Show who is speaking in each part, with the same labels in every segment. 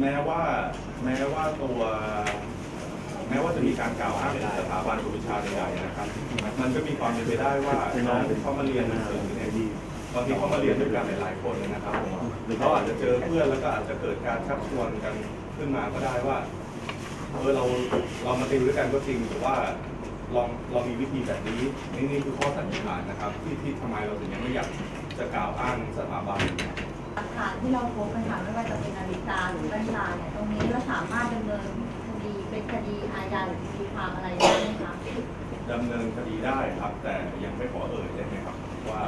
Speaker 1: แม้ว่าแม้ว่าตัวแม้ว่าจะมีการกล่าวอ้างถึงสถาบันวิชาใดๆนะครับ มันก็มีความเป็นไปได้ว่าน้องเขามาเรียนหนังสือเนี่ยบางทีเขามาเรียนด้วยกันหลายๆคนนะครับเขาอาจจะเจอเพื่อนแล้วก็อาจจะเกิดการชักชวนกันขึ้นมาก็ได้ว่าเออเราเรามาติวด้วยกันก็จริงแต่ว่าลองเรามีวิธีแบบนี้นี่นี่คือข้อสันนิษฐานนะครับ ที่ที่ทำไมเราถึงยังไม่อยากจะกล่าวอ้างสถาบัน
Speaker 2: หลักฐานที่เราพบนะคะไม่ว่าจะเป็นนาฬิกาหรือแว่นตาเนี่ยตรงนี้เราสามารถดำเนินคดีเป็นคดีอาญาหรือคดีความอะไรได้ไหมคะ
Speaker 1: ดำเนินคดีได้ครับ แต่ยังไม่ขอเอ่ยได้ไหมครับ ว่า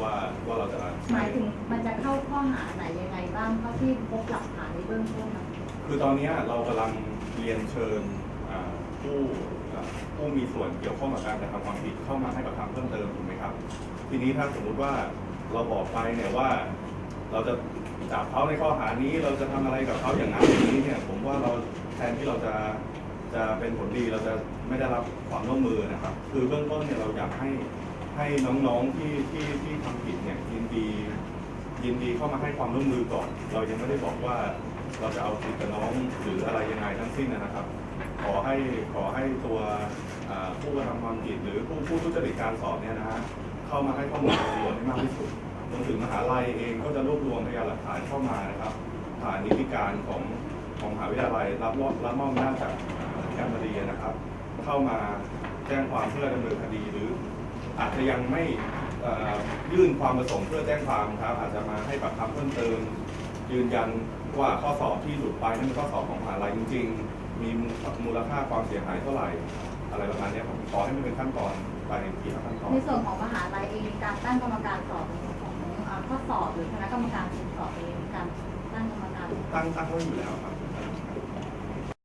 Speaker 1: ว่าว่าเราจะ
Speaker 2: หมายถึงมันจะเข้าข้อหาไหนยังไงบ้างเท่าที่พบหลักฐานในเบื้องต้นนะคะ
Speaker 1: คือตอนนี้เรากำลังเรียนเชิญอ่าผู้อ่าผู้มีส่วนเกี่ยวข้องกับการกระทำความผิดเข้ามาให้ปากคำเพิ่มเติมถูกไหมครับ ทีนี้ถ้าสมมุติว่าเราบอกไปเนี่ยว่า เราจะจับเขาในข้อหานี้เราจะทำอะไรกับเขาอย่างนั้นอย่างนี้เนี่ยผมว่าเราแทนที่เราจะจะเป็นผลดีเราจะไม่ได้รับความร่วมมือนะครับ คือเบื้องต้นเนี่ยเราอยากให้ให้น้องๆที่ที่ที่ทำผิดเนี่ยยินดียินดีเข้ามาให้ความร่วมมือก่อน เรายังไม่ได้บอกว่าเราจะเอาผิดกับน้องหรืออะไรยังไงทั้งสิ้นนะครับ ขอให้ขอให้ตัวผู้กระทำความผิดหรือผู้ผู้ทุจริตการสอบเนี่ยนะฮะเข้ามาให้ข้อมูลกับตำรวจให้มากที่สุด รวมถึงมหาลัยเองก็จะรวบรวมพยานหลักฐานเข้ามานะครับผ่านนิติการของของมหาวิทยาลัยรับมอบรับมอบอำนาจากแกรมบดีนะครับ เข้ามาแจ้งความเพื่อดำเนินคดีหรือ อาจจะยังไม่ยื่นความประสงค์เพื่อแจ้งความครับอาจจะมาให้ปากคำเพิ่มเติม ยืนยันว่าข้อสอบที่หลุดไปนั้นเป็นข้อสอบของมหาลัยจริง ๆ มีมูลค่าความเสียหายเท่าไหร่ อะไรประมาณนี้ผมขอให้มันเป็นขั้นตอนไปทีละขั้นตอน
Speaker 2: ในส่วนของมหาลัยเองการตั้งกรรมการสอบ ข้อสอบหรือคณะกรรมการคุมสอบเองมีการตั้งกรรมการ
Speaker 1: ตั้งตั้งไว้อยู่แล้วครับ